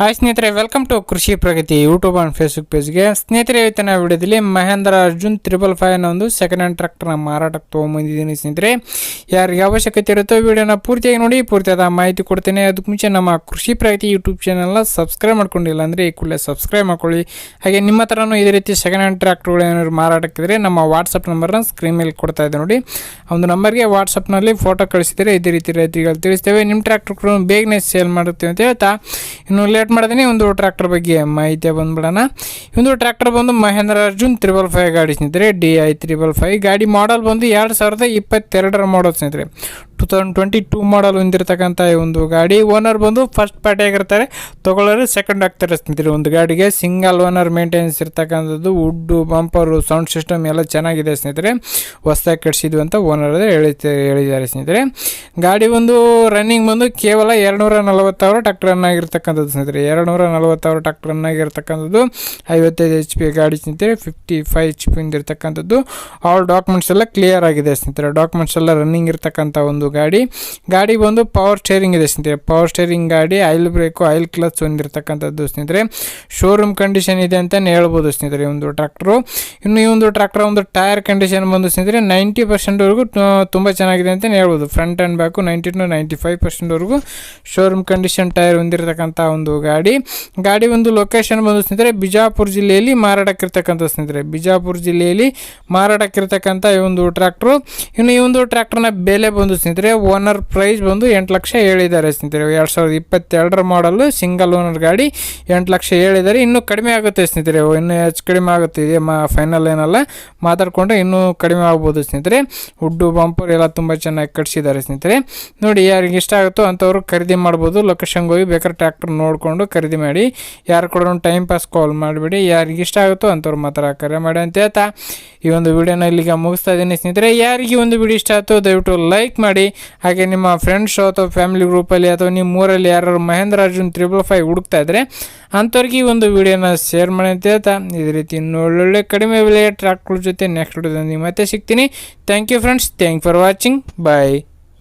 Hi ಸ್ನೇಹಿತರೆ welcome to Krishi Pragati YouTube and Facebook ಪೇಜ್ಗೆ ಸ್ನೇಹಿತರೆ, ಇವತ್ತಿನ ವಿಡಿಯೋದಲ್ಲಿ ಮಹೇಂದ್ರ ಅರ್ಜುನ್ ತ್ರಿಬಲ್ ಫೈವ್ ಅನ್ನೋ ಒಂದು ಸೆಕೆಂಡ್ ಹ್ಯಾಂಡ್ ಟ್ರ್ಯಾಕ್ಟರ್ನ ಮಾರಾಟಕ್ಕೆ ತೊಗೊಂಬಂದಿದ್ದೀನಿ ಸ್ನೇಹಿತರೆ. ಯಾರಿಗೆ ಅವಶ್ಯಕತೆ ಇರುತ್ತೋ ವಿಡಿಯೋನ ಪೂರ್ತಿಯಾಗಿ ನೋಡಿ, ಪೂರ್ತಿಯಾದ ಮಾಹಿತಿ ಕೊಡ್ತೇನೆ. ಅದಕ್ಕೆ ಮುಂಚೆ ನಮ್ಮ ಕೃಷಿ ಪ್ರಗತಿ ಯೂಟ್ಯೂಬ್ ಚಾನಲ್ನ ಸಬ್ಸ್ಕ್ರೈಬ್ ಮಾಡ್ಕೊಂಡಿಲ್ಲ ಅಂದರೆ ಈ ಕೂಡಲೇ ಸಬ್ಸ್ಕ್ರೈಬ್ ಮಾಡ್ಕೊಳ್ಳಿ. ಹಾಗೆ ನಿಮ್ಮ ಹತ್ರನೂ ಇದೇ ರೀತಿ ಸೆಕೆಂಡ್ ಹ್ಯಾಂಡ್ ಟ್ರ್ಯಾಕ್ಟರ್ಗಳು ಏನಾದ್ರು ಮಾರಾಟಕ್ಕಿದ್ರೆ ನಮ್ಮ ವಾಟ್ಸಪ್ ನಂಬರ್ನ ಸ್ಕ್ರೀನ್ ಮೇಲೆ ಕೊಡ್ತಾ ಇದೆ ನೋಡಿ. ಒಂದು ನಂಬರ್ಗೆ ವಾಟ್ಸಪ್ನಲ್ಲಿ ಫೋಟೋ ಕಳಿಸಿದರೆ ಇದೇ ರೀತಿ ರೈತರಿಗೆ ತಿಳಿಸ್ತೇವೆ. ನಿಮ್ಮ ಟ್ರ್ಯಾಕ್ಟರ್ಗಳು ಬೇಗನೆ ಸೇಲ್ ಮಾಡುತ್ತೇವೆ ಅಂತ ಹೇಳ್ತಾ. ಇನ್ನು ಲೇಟ್ ಮಾಡಿದ್ದೀನಿ ಒಂದು ಟ್ರ್ಯಾಕ್ಟರ್ ಬಗ್ಗೆ ಮಾಹಿತಿ ಬಂದ್ಬಿಡೋಣ. ಒಂದು ಟ್ರ್ಯಾಕ್ಟರ್ ಬಂದು ಮಹೇಂದ್ರ ಅರ್ಜುನ್ ತ್ರಿಬಲ್ ಫೈವ್ ಗಾಡಿ ಸ್ನೇಹಿತರೆ ಡಿ ಐ ತ್ರಿಬಲ್ ಫೈವ್ ಗಾಡಿ ಮಾಡಲ್ ಬಂದು ಎರಡು ಸಾವಿರದ ಇಪ್ಪತ್ತೆರಡರ ಮಾಡಲ್ ಸ್ನೇಹಿತರೆ. Two thousand twenty two model ಹೊಂದಿರತಕ್ಕಂಥ ಈ ಒಂದು ಗಾಡಿ. ಓನರ್ ಬಂದು ಫಸ್ಟ್ ಪಾರ್ಟಿ ಆಗಿರ್ತಾರೆ. ತೊಗೊಳ್ಳೋರು ಸೆಕೆಂಡ್ ಆಗ್ತಾರೆ ಸ್ನೇಹಿತರೆ ಒಂದು ಗಾಡಿಗೆ ಸಿಂಗಲ್ ಓನರ್ ಮೇಂಟೆನೆನ್ಸ್ ಇರ್ತಕ್ಕಂಥದ್ದು ವುಡ್ಡು ಬಂಪರು ಸೌಂಡ್ ಸಿಸ್ಟಮ್ ಎಲ್ಲ ಚೆನ್ನಾಗಿದೆ ಸ್ನೇಹಿತರೆ. ಹೊಸ್ದಾಗಿ ಕಟ್ಸಿದ್ವಿ ಅಂತ ಓನರ್ ಹೇಳಿದ್ದಾರೆ ಹೇಳಿದ್ದಾರೆ ಸ್ನೇಹಿತರೆ. ಗಾಡಿ ಒಂದು ರನ್ನಿಂಗ್ ಬಂದು ಕೇವಲ ಎರಡುನೂರ ನಲವತ್ತು ಸಾವಿರ ಆಗಿರ್ತಕ್ಕಂಥದ್ದು ಸ್ನೇಹಿತರೆ. ಎರಡುನೂರ ನಲವತ್ತು ಸಾವಿರ ರನ್ ಆಗಿರ್ತಕ್ಕಂಥದ್ದು. ಐವತ್ತೈದು ಎಚ್ ಪಿ ಗಾಡಿ ಸ್ನೇಹಿತರೆ. ಫಿಫ್ಟಿ ಫೈವ್ ಎಚ್ ಪಿ ಇಂದಿರ್ತಕ್ಕಂಥದ್ದು ಆಲ್ ಡಾಕ್ಯುಮೆಂಟ್ಸ್ ಎಲ್ಲ ಕ್ಲಿಯರ್ ಆಗಿದೆ ಸ್ನೇಹಿತರೆ. ಡಾಕ್ಯುಮೆಂಟ್ಸ್ ಎಲ್ಲ ರನ್ನಿಂಗ್ ಇರ್ತಕ್ಕಂಥ ಒಂದು ಗಾಡಿ. ಗಾಡಿ ಬಂದು ಪವರ್ ಸ್ಟೇರಿಂಗ್ ಇದೆ ಸ್ನೇಹಿತರೆ. ಪವರ್ ಸ್ಟೇರಿಂಗ್ ಗಾಡಿ ಆಯಿಲ್ ಬ್ರೇಕು ಆಯಿಲ್ ಕ್ಲಚ್ ಹೊಂದಿರತಕ್ಕಂಥದ್ದು ಸ್ನೇಹಿತರೆ. ಶೋರೂಮ್ ಕಂಡೀಷನ್ ಇದೆ ಅಂತಲೇ ಹೇಳ್ಬೋದು ಸ್ನೇಹಿತರೆ ಒಂದು ಟ್ರ್ಯಾಕ್ಟ್ರು ಇನ್ನು ಈ ಒಂದು ಟ್ರ್ಯಾಕ್ಟರ್ ಒಂದು ಟೈರ್ ಕಂಡೀಷನ್ ಬಂದು ಸ್ನೇಹಿತರೆ ನೈಂಟಿ ಪರ್ಸೆಂಟ್ವರೆಗೂ ತುಂಬ ಚೆನ್ನಾಗಿದೆ ಅಂತಲೇ ಹೇಳ್ಬೋದು. Front and back ninety two ninety five ಪರ್ಸೆಂಟ್ವರೆಗೂ showroom condition tyre ಹೊಂದಿರತಕ್ಕಂಥ ಒಂದು ಗಾಡಿ. ಗಾಡಿ ಒಂದು ಲೊಕೇಶನ್ ಬಂದು ಸ್ನೇಹಿತರೆ ಬಿಜಾಪುರ ಜಿಲ್ಲೆಯಲ್ಲಿ ಮಾರಾಟಕ್ಕಿರ್ತಕ್ಕಂಥ ಸ್ನೇಹಿತರೆ. ಬಿಜಾಪುರ ಜಿಲ್ಲೆಯಲ್ಲಿ ಮಾರಾಟಕ್ಕಿರ್ತಕ್ಕಂಥ ಈ ಒಂದು ಟ್ರ್ಯಾಕ್ಟ್ರು ಇನ್ನು ಈ ಒಂದು ಟ್ರ್ಯಾಕ್ಟರ್ನ ಬೆಲೆ ಬಂದು ಸ್ನೇಹಿತರೆ ಓನರ್ ಪ್ರೈಸ್ ಬಂದು ಎಂಟು ಲಕ್ಷ ಹೇಳಿದ್ದಾರೆ ಸ್ನೇಹಿತರೆ. ಎರಡು ಸಾವಿರದ ಇಪ್ಪತ್ತೆರಡರ ಮಾಡಲು ಸಿಂಗಲ್ ಓನರ್ ಗಾಡಿ ಎಂಟು ಲಕ್ಷ ಹೇಳಿದ್ದಾರೆ. ಇನ್ನೂ ಕಡಿಮೆ ಆಗುತ್ತೆ ಸ್ನೇಹಿತರೆ. ಇನ್ನೂ ಹೆಚ್ಚು ಕಡಿಮೆ ಆಗುತ್ತೆ. ಇದೆ ಮಾ ಫೈನಲ್ ಏನಲ್ಲ, ಮಾತಾಡಿಕೊಂಡ್ರೆ ಇನ್ನೂ ಕಡಿಮೆ ಆಗ್ಬೋದು ಸ್ನೇಹಿತರೆ. ಹುಡ್ಡು ಬಂಪರ್ ಎಲ್ಲ ತುಂಬ ಚೆನ್ನಾಗಿ ಕಟ್ಸಿದ್ದಾರೆ ಸ್ನೇಹಿತರೆ. ನೋಡಿ, ಯಾರಿಗೆ ಇಷ್ಟ ಆಗುತ್ತೋ ಅಂಥವ್ರು ಖರೀದಿ ಮಾಡ್ಬೋದು. ಲೊಕೇಶನ್ಗೆ ಹೋಗಿ ಬೇಕಾದ್ರೆ ಟ್ರ್ಯಾಕ್ಟರ್ ನೋಡಿಕೊಂಡು ಖರೀದಿ ಮಾಡಿ. ಯಾರು ಕೂಡ ಟೈಮ್ ಪಾಸ್ ಕಾಲ್ ಮಾಡಿಬಿಡಿ. ಯಾರಿಗೆ ಇಷ್ಟ ಆಗುತ್ತೋ ಅಂಥವ್ರು ಮಾತ್ರ ಕರೆ ಮಾಡಿ ಅಂತ ಹೇಳ್ತಾ ಈ ಒಂದು ವಿಡಿಯೋನ ಇಲ್ಲಿಗೆ ಮುಗಿಸ್ತಾ ಇದ್ದೀನಿ ಸ್ನೇಹಿತರೆ. ಯಾರಿಗೆ ಒಂದು ವಿಡಿಯೋ ಇಷ್ಟ ಆಯ್ತು ದಯವಿಟ್ಟು ಲೈಕ್ ಮಾಡಿ. ಹಾಗೆ ನಿಮ್ಮ ಫ್ರೆಂಡ್ಸ್ ಅಥವಾ ಫ್ಯಾಮಿಲಿ ಗ್ರೂಪಲ್ಲಿ ಅಥವಾ ನಿಮ್ಮ ಊರಲ್ಲಿ ಯಾರು ಮಹೇಂದ್ರ ಅರ್ಜುನ್ ತ್ರಿಬಲ್ ಫೈವ್ ಹುಡುಕ್ತಾ ಇದ್ದರೆ ಅಂಥವ್ರಿಗೆ ಈ ಒಂದು ವಿಡಿಯೋನ ಶೇರ್ ಮಾಡಿ ಅಂತ ಹೇಳ್ತಾ ಇದೇ ರೀತಿ ಇನ್ನು ಒಳ್ಳೊಳ್ಳೆ ಕಡಿಮೆ ಬೆಲೆಯ ಟ್ರ್ಯಾಕ್ಗಳ ಜೊತೆ ನೆಕ್ಸ್ಟ್ ವಿಡಿಯೋದಲ್ಲಿ ಮತ್ತೆ ಸಿಗ್ತೀನಿ. Thank you friends thank for watching bye